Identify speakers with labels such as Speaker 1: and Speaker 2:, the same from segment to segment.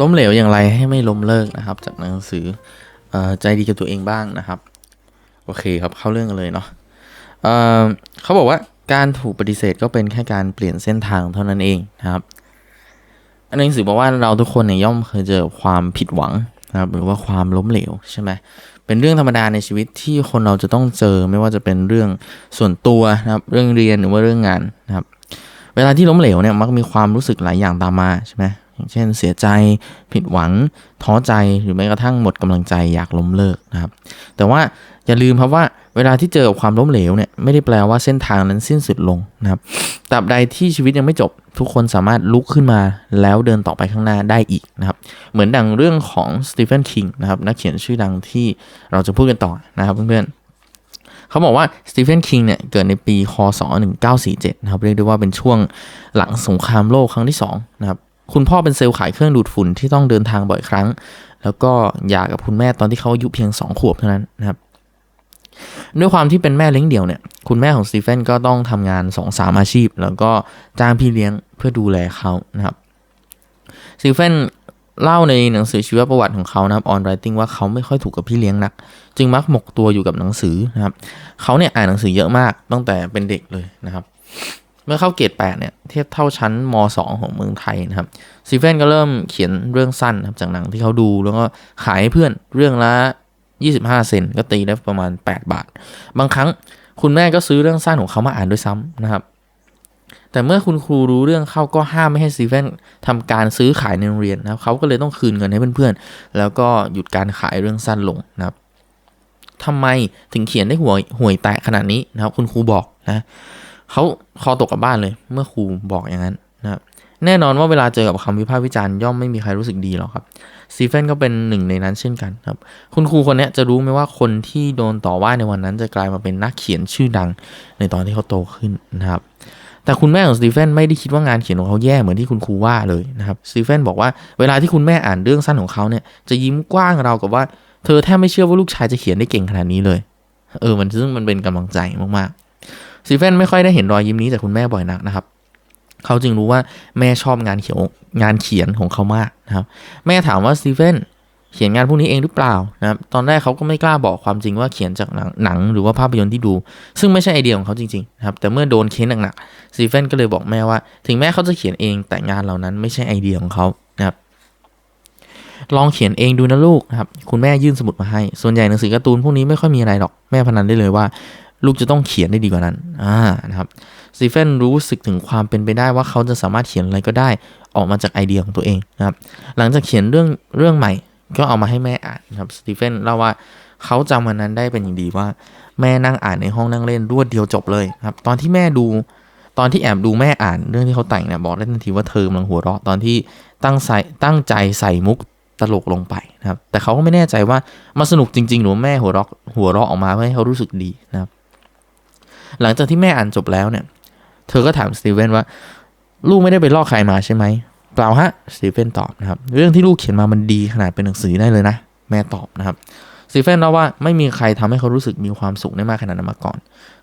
Speaker 1: ล้มเหลวอย่างไรให้ไม่ล้มเลิกนะครับ จากหนังสืออใจดีกับตัวเองบ้างนะครับ โอเคครับเข้าเรื่องกันเลยเนาะเเขาบอกว่าการถูกปฏิเสธก็เป็นแค่การเปลี่ยนเส้นทางเท่านั้นเองนะครับอันหนังสือบอกว่าเราทุกคนเนี่ยย่อมเคยเจอความผิดหวังนะครับหรือว่าความล้มเหลวใช่ไหมเป็นเรื่องธรรมดาในชีวิตที่คนเราจะต้องเจอไม่ว่าจะเป็นเรื่องส่วนตัวนะครับเรื่องเรียนหรือว่าเรื่องงานนะครับเวลาที่ล้มเหลวเนี่ยมักมีความรู้สึกหลายอย่างตามมาใช่ไหม อย่างเช่นเสียใจผิดหวังท้อใจหรือแม้กระทั่งหมดกำลังใจอยากล้มเลิกนะครับ แต่ว่าอย่าลืมครับว่าเวลาที่เจอกับความล้มเหลวเนี่ยไม่ได้แปลว่าเส้นทางนั้นสิ้นสุดลงนะครับตราบใดที่ชีวิตยังไม่จบ ทุกคนสามารถลุกขึ้นมาแล้วเดินต่อไปข้างหน้าได้อีกนะครับ เหมือนดังเรื่องของสตีเฟนคิงนะครับนักเขียนชื่อดังที่เราจะพูดกันต่อนะครับเพื่อนๆเขาบอกว่าสตีเฟนคิงเนี่ยเกิดในปีคศ1947นะครับเรียกได้ว่าเป็นช่วงหลังสงครามโลกครั้งที่สองนะครับ คุณพ่อเป็นเซลล์ขายเครื่องดูดฝุ่นที่ต้องเดินทางบ่อยครั้ง แล้วก็หย่ากับคุณแม่ตอนที่เขาอายุเพียง 2 ขวบเท่านั้นนะครับ ด้วยความที่เป็นแม่เลี้ยงเดี่ยวเนี่ย คุณแม่ของสตีเฟนก็ต้องทำงาน2อสามอาชีพ แล้วก็จ้างพี่เลี้ยงเพื่อดูแลเขานะครับสตีเฟนเล่าในหนังสือชีวประวัติของเขานะครับ on writing ว่าเขาไม่ค่อยถูกกับพี่เลี้ยงนัก จึงมักหมกตัวอยู่กับหนังสือนะครับ เขาเนี่ยอ่านหนังสือเยอะมากตั้งแต่เป็นเด็กเลยนะครับ เมื่อเข้าเกรด8เนี่ยเทียบเท่าชั้นม 2 ของเมืองไทยนะครับสตีเฟนก็เริ่มเขียนเรื่องสั้นครับจากหนังที่เขาดูแล้วก็ขายให้เพื่อนเรื่องละ 25 เซนก็ตีได้ประมาณ 8 บาท บางครั้งคุณแม่ก็ซื้อเรื่องสั้นของเขามาอ่านด้วยซ้ำนะครับ แต่เมื่อคุณครูรู้เรื่องเข้าก็ห้ามไม่ให้สตีเฟนทำการซื้อขายในโรงเรียนนะครับเขาก็เลยต้องคืนเงินให้เพื่อนๆ แล้วก็หยุดการขายเรื่องสั้นลงนะครับทำไมถึงเขียนได้ห่วยห่วยแตกขนาดนี้นะครับ คุณครูบอกนะ เขาคอตกกับบ้านเลย เมื่อครูบอกอย่างนั้นนะครับแน่นอนว่าเวลาเจอกับคำวิพากษ์วิจารณ์ย่อมไม่มีใครรู้สึกดีหรอกครับสตีเฟนก็เป็นหนึ่งในนั้นเช่นกันครับ คุณครูคนนี้จะรู้ไหมว่าคนที่โดนต่อว่าในวันนั้นจะกลายมาเป็นนักเขียนชื่อดังในตอนที่เขาโตขึ้นนะครับ แต่คุณแม่ของสตีเฟนไม่ได้คิดว่างานเขียนของเขาแย่เหมือนที่คุณครูว่าเลยนะครับสตีเฟนบอกว่าเวลาที่คุณแม่อ่านเรื่องสั้นของเขาเนี่ยจะยิ้มกว้างเรากับว่า เธอแทบไม่เชื่อว่าลูกชายจะเขียนได้เก่งขนาดนี้เลย เออมันซึ่งมันเป็นกำลังใจมากๆ สตีเฟนไม่ค่อยได้เห็นรอยยิ้มนี้จากคุณแม่บ่อยนักนะครับ เขาจึงรู้ว่าแม่ชอบงานเขียนงานเขียนของเขามากนะครับ แม่ถามว่าสตีเฟนเขียนงานพวกนี้เองหรือเปล่านะครับ ตอนแรกเขาก็ไม่กล้าบอกความจริงว่าเขียนจากหนังหนังหรือว่าภาพยนตร์ที่ดู ซึ่งไม่ใช่ไอเดียของเขาจริงๆนะครับ แต่เมื่อโดนเค้นหนักๆสตีเฟนก็เลยบอกแม่ว่า ถึงแม้เขาจะเขียนเองแต่งานเหล่านั้นไม่ใช่ไอเดียของเขานะครับลองเขียนเองดูนะลูกนะครับ คุณแม่ยื่นสมุดมาให้ ส่วนใหญ่หนังสือการ์ตูนพวกนี้ไม่ค่อยมีอะไรหรอก แม่พนันได้เลยว่า ลูกจะต้องเขียนได้ดีกว่านั้นอ่านะครับสตีเฟนรู้สึกถึงความเป็นไปได้ว่าเขาจะสามารถเขียนอะไรก็ได้ออกมาจากไอเดียของตัวเองนะครับหลังจากเขียนเรื่องเรื่องใหม่ก็เอามาให้แม่อ่านนะครับสตีเฟนเล่าว่าเขาจำวันนั้นได้เป็นอย่างดีว่า แม่นั่งอ่านในห้องนั่งเล่นรวดเดียวจบเลยครับตอนที่แม่ดูตอนที่แอบดูแม่อ่านเรื่องที่เขาแต่งเนี่ยบอกได้ทันทีว่าเธอกำลังหัวเราะตอนที่ตั้งใส่ตั้งใจใส่มุกตลกลงไปนะครับแต่เขาก็ไม่แน่ใจว่ามาสนุกจริง ๆ หรือแม่หัวเราะหัวเราะออกมาเพื่อให้เขารู้สึกดีนะครับ หลังจากที่แม่อ่านจบแล้วเนี่ย เธอก็ถามสตีเฟนว่า ลูกไม่ได้ไปลอกใครมาใช่ไหมเปล่าฮะสตีเฟนตอบนะครับ เรื่องที่ลูกเขียนมามันดีขนาดเป็นหนังสือได้เลยนะ แม่ตอบนะครับสตีเฟนเล่าว่าไม่มีใครทำให้เขารู้สึกมีความสุขได้มากขนาดนั้นมาก่อน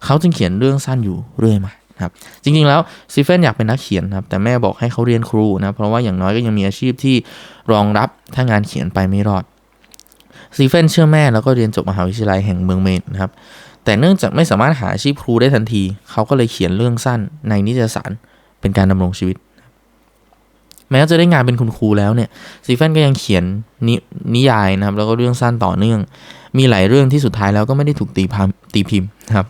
Speaker 1: เขาจึงเขียนเรื่องสั้นอยู่เรื่อยมาครับจริงๆแล้วสตีเฟนอยากเป็นนักเขียนนะครับแต่แม่บอกให้เขาเรียนครูนะเพราะว่าอย่างน้อยก็ยังมีอาชีพที่รองรับถ้างานเขียนไปไม่รอดสตีเฟนเชื่อแม่แล้วก็เรียนจบมหาวิทยาลัยแห่งเมืองเมนนะครับ แต่เนื่องจากไม่สามารถหาอาชีพครูได้ทันที เขาก็เลยเขียนเรื่องสั้นในนิตยสารเป็นการดำรงชีวิต แม้จะได้งานเป็นคุณครูแล้วเนี่ยสตีเฟนก็ยังเขียนนนิยายนะครับ แล้วก็เรื่องสั้นต่อเนื่อง มีหลายเรื่องที่สุดท้ายแล้วก็ไม่ได้ถูกตีพามตีพิมพ์นะครับ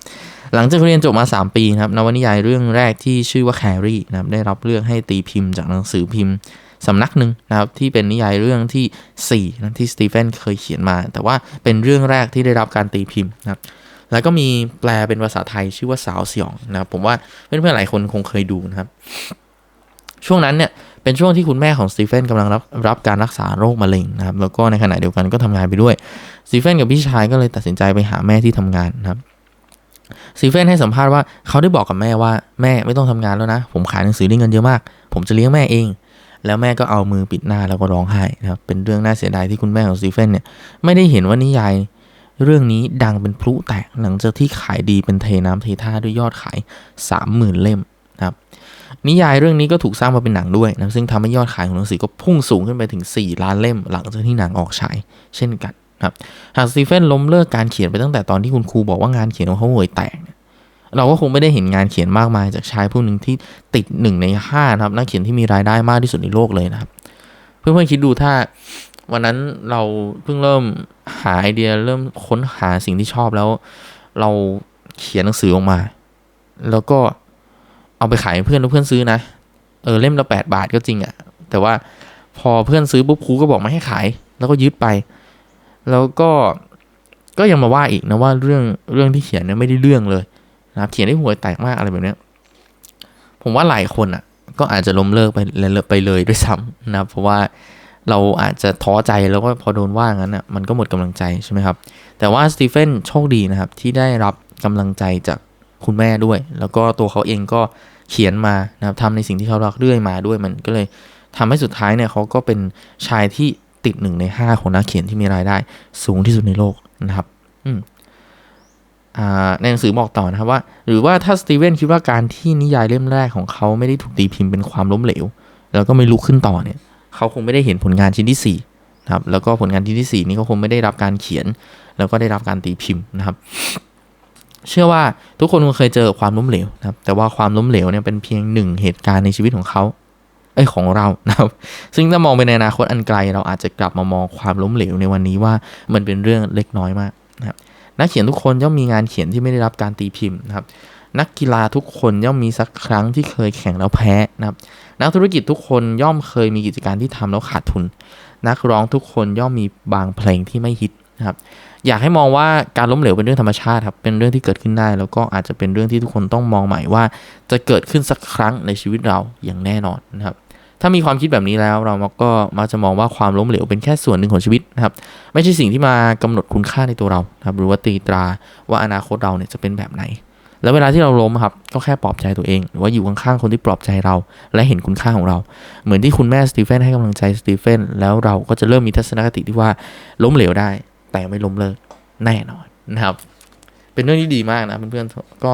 Speaker 1: หลังจากเรียนจบมา 3 ปีนะครับนวนิยายเรื่องแรกที่ชื่อว่าแครี่นะครับได้รับเลือกให้ตีพิมพ์จากหนังสือพิมพ์สำนักหนึ่งนะครับที่เป็นนิยายเรื่องที่4นะที่สตีเฟนเคยเขียนมา แต่ว่าเป็นเรื่องแรกที่ได้รับการตีพิมพ์นะครับ แล้วก็มีแปลเป็นภาษาไทยชื่อว่าสาวสยองนะครับผมว่าเพื่อนๆหลายคนคงเคยดูนะครับ ช่วงนั้นเนี่ยเป็นช่วงที่คุณแม่ของสตีเฟนกำลังรับรับการรักษาโรคมะเร็งนะครับ แล้วก็ในขณะเดียวกันก็ทำงานไปด้วยสตีเฟนกับพี่ชายก็เลยตัดสินใจไปหาแม่ที่ทำงานนะครับสตีเฟนให้สัมภาษณ์ว่าเขาได้บอกกับแม่ว่าแม่ไม่ต้องทำงานแล้วนะ ผมขายหนังสือได้เงินเยอะมาก ผมจะเลี้ยงแม่เอง แล้วแม่ก็เอามือปิดหน้าแล้วก็ร้องไห้นะครับเป็นเรื่องน่าเสียดายที่คุณแม่ของสตีเฟนเนี่ยไม่ได้เห็นว่านิยาย เรื่องนี้ดังเป็นพลุแตกหลังจากที่ขายดีเป็นเทน้ำเทท่าด้วยยอดขาย 30,000 เล่มนะครับนิยายเรื่องนี้ก็ถูกสร้างมาเป็นหนังด้วยนะซึ่งทำให้ยอดขายของหนังสือก็พุ่งสูงขึ้นไปถึง 4 ล้านเล่ม หลังจากที่หนังออกฉายเช่นกันครับหากสตีเฟนล้มเลิกการเขียนไปตั้งแต่ตอนที่คุณครูบอกว่างานเขียนของเขาห่วยแตกเนี่ยเราก็คงไม่ได้เห็นงานเขียนมากมายจากชายผู้หนึ่งที่ติดหนึ่งในห้านะครับนักเขียนที่มีรายได้มากที่สุดในโลกเลยนะครับ เพื่อนๆคิดดูถ้า วันนั้นเราเพิ่งเริ่มหาไอเดียเริ่มค้นหาสิ่งที่ชอบแล้ว เราเขียนหนังสือออกมา แล้วก็เอาไปขายเพื่อนแล้วเพื่อนซื้อนะ เออเล่มละแปดบาทก็จริงอะ่ะ แต่ว่าพอเพื่อนซื้อปุ๊บครูก็บอกไม่ให้ขาย แล้วก็ยึดไป แล้วก็ก็ยังมาว่าอีกนะว่าเรื่องเรื่องที่เขียนเนี่ยไม่ได้เรื่องเลยนะครับเขียนได้ห่วแตกมากอะไรแบบเนี้ยผมว่าหลายคนอะ ก็อาจจะล้มเลิกไปไปเลยด้วยซ้ำนะเพราะว่า เราอาจจะท้อใจแล้วก็พอโดนว่างั้นอะมันก็หมดกำลังใจใช่ไหมครับ แต่ว่าสตีเฟนโชคดีนะครับ ที่ได้รับกำลังใจจากคุณแม่ด้วย แล้วก็ตัวเขาเองก็เขียนมานะครับทำในสิ่งที่เขารักเรื่อยมาด้วยมันก็เลยทำให้สุดท้ายเนี่ยเขาก็เป็นชายที่ติดหนึ่งในห้าของนักเขียนที่มีรายได้ สูงที่สุดในโลกนะครับอืมอ่าในหนังสือบอกต่อนะครับว่า หรือว่าถ้าสตีเวนคิดว่าการที่นิยายเล่มแรกของเขาไม่ได้ถูกตีพิมพ์เป็นความล้มเหลว แล้วก็ไม่ลุกขึ้นต่อเนี่ย เขาคงไม่ได้เห็นผลงานชิ้นที่4นะครับแล้วก็ผลงานชิ้นที่ 4 นี้เขาคงไม่ได้รับการเขียน แล้วก็ได้รับการตีพิมพ์นะครับ เชื่อว่าทุกคนคงเคยเจอความล้มเหลวนะครับ แต่ว่าความล้มเหลวเนี่ยเป็นเพียงหนึ่งเหตุการณ์ในชีวิตของเขาเอ้ยของเรานะครับ ซึ่งถ้ามองไปในอนาคตอันไกล เราอาจจะกลับมามองความล้มเหลวในวันนี้ว่ามันเป็นเรื่องเล็กน้อยมากนะครับนักเขียนทุกคนย่อมมีงานเขียนที่ไม่ได้รับการตีพิมพ์นะครับ นักกีฬาทุกคนย่อมมีสักครั้งที่เคยแข่งแล้วแพ้นะครับ นักธุรกิจทุกคนย่อมเคยมีกิจการที่ทำแล้วขาดทุน นักร้องทุกคนย่อมมีบางเพลงที่ไม่ฮิตนะครับ อยากให้มองว่าการล้มเหลวเป็นเรื่องธรรมชาติครับ เป็นเรื่องที่เกิดขึ้นได้ แล้วก็อาจจะเป็นเรื่องที่ทุกคนต้องมองใหม่ว่า จะเกิดขึ้นสักครั้งในชีวิตเราอย่างแน่นอนนะครับถ้ามีความคิดแบบนี้แล้วเราก็มักจะมองว่าความล้มเหลวเป็นแค่ส่วนหนึ่งของชีวิตนะครับ ไม่ใช่สิ่งที่มากำหนดคุณค่าในตัวเราครับหรือว่าตีตราว่าอนาคตเราเนี่ยจะเป็นแบบไหน แล้วเวลาที่เราล้มครับก็แค่ปลอบใจตัวเองหรือว่าอยู่ข้างๆคนที่ปลอบใจเรา และเห็นคุณค่าของเรา เหมือนที่คุณแม่สตีเฟนให้กำลังใจสตีเฟนแล้วเราก็จะเริ่มมีทัศนคติที่ว่าล้มเหลวได้ แต่ไม่ล้มเลิกแน่นอนนะครับ เป็นเรื่องที่ดีมากนะเพื่อนๆก็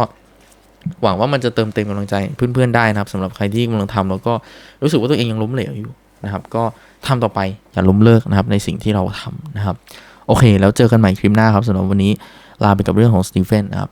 Speaker 1: หวังว่ามันจะเติมเต็มกำลังใจเพื่อนๆได้นะครับสำหรับใครที่กำลังทำแล้วก็รู้สึกว่าตัวเองยังล้มเหลวอยู่นะครับ ก็ทำต่อไปอย่าล้มเลิกนะครับ ในสิ่งที่เราทำนะครับ โอเค แล้วเจอกันใหม่คลิปหน้าครับสำหรับวันนี้ลาไปกับเรื่องของสตีเฟนนะครับ